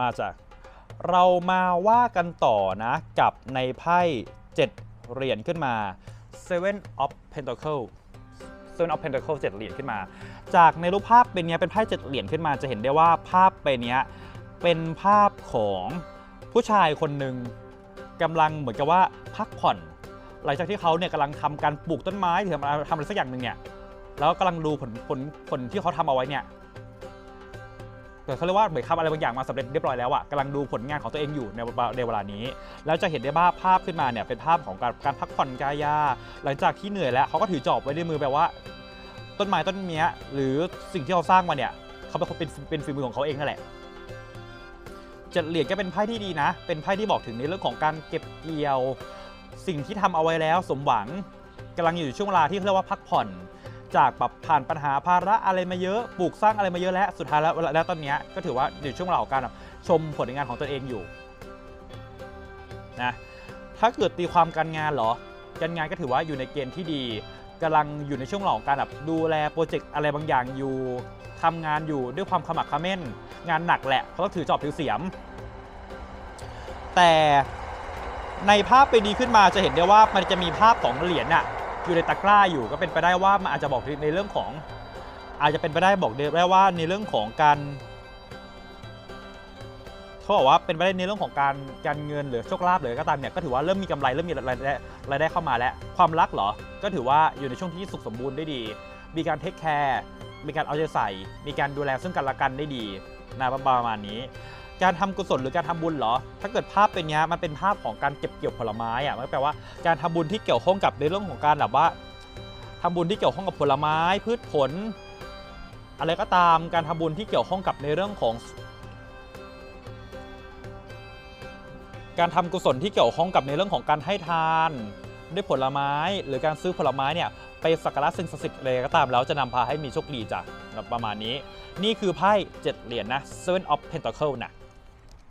มาจาก เรามาว่ากันต่อนะกับในไพ่7เหรียญขึ้นมา Seven of Pentacle Seven of Pentacle 7เหรียญขึ้นมา จากในรูปภาพเป็นเนี้ยเป็นไพ่7เหรียญขึ้นมา จะเห็นได้ว่าภาพเป็นเนี้ยเป็นภาพของผู้ชายคนหนึ่งกำลังเหมือนกับว่าพักผ่อน หลังจากที่เขาเนี่ยกำลังทำการปลูกต้นไม้หรือทำทำอะไรสักอย่างหนึ่งเนี่ยแล้วกำลังดูผลผลผลที่เขาทำเอาไว้เนี่ย เดี๋ยวเขาเรียกว่าเหมือนทำอะไรบางอย่างมาสำเร็จเรียบร้อยแล้วอะกำลังดูผลงานของตัวเองอยู่ในเวลาในเวลานี้ แล้วจะเห็นได้ว่าภาพขึ้นมาเนี่ยเป็นภาพของการการพักผ่อนกายา หลังจากที่เหนื่อยแล้วเขาก็ถือจอบไว้ในมือแปลว่า ต้นไม้ต้นเนี้ยหรือสิ่งที่เขาสร้างมาเนี่ยเขาเป็นเป็นเป็นฝีมือของเขาเองนั่นแหละจ็ดเหรียญก็เป็นไพ่ที่ดีนะ เป็นไพ่ที่บอกถึงในเรื่องของการเก็บเกี่ยว สิ่งที่ทำเอาไว้แล้วสมหวังกำลังอยู่ในช่วงเวลาที่เรียกว่าพักผ่อน จากแบบผ่านปัญหาภาระอะไรมาเยอะปลูกสร้างอะไรมาเยอะแล้วสุดท้ายแล้วแล้วตอนนี้ก็ถือว่าอยู่ช่วงเวลาของการแบบชมผลงานของตัวเองอยู่นะถ้าเกิดตีความการงานเหรอการงานก็ถือว่าอยู่ในเกณฑ์ที่ดีกำลังอยู่ในช่วงเวลาของการแบบดูแลโปรเจกต์อะไรบางอย่างอยู่ทำงานอยู่ด้วยความขมักขม้น งานหนักแหละเพราะต้องถือจอบถือเสียม แต่ในภาพไปดีขึ้นมาจะเห็นได้ว่ามันจะมีภาพของเหรียญน่ะ อยู่ในตะกร้าอยู่ก็เป็นไปได้ว่ามันอาจจะบอกในเรื่องของ อาจจะเป็นไปได้บอกได้ว่าในเรื่องของการเขาบอกว่าเป็นไปได้ในเรื่องของการการเงินหรือโชคลาภหรือก็ตามเนี่ยก็ถือว่าเริ่มมีกำไรเริ่มมีรายได้รายได้เข้ามาแล้ว ความรักเหรอ ก็ถือว่าอยู่ในช่วงที่สุขสมบูรณ์ได้ดี มีการเทคแคร์มีการเอาใจใส่ มีการดูแลซึ่งกันและกันได้ดีนะประมาณนี้ การทำกุศลหรือการทำบุญเหรอ ถ้าเกิดภาพเป็นเนี้ยมันเป็นภาพของการเก็บเกี่ยวผลไม้อะมันแปลว่าการทำบุญที่เกี่ยวข้องกับในเรื่องของการแบบว่าทำบุญที่เกี่ยวข้องกับผลไม้ พืชผล อะไรก็ตามการทำบุญที่เกี่ยวข้องกับในเรื่องของ การทำกุศลที่เกี่ยวข้องกับในเรื่องของการให้ทานด้วยผลไม้หรือการซื้อผลไม้เนี่ยไปสักการะสิ่งศักดิ์สิทธิ์อะไรก็ตามแล้วจะนำพาให้มีโชคดีจ้ะประมาณนี้ นี่คือไพ่7เหรียญนะ Seven of pentacles นะ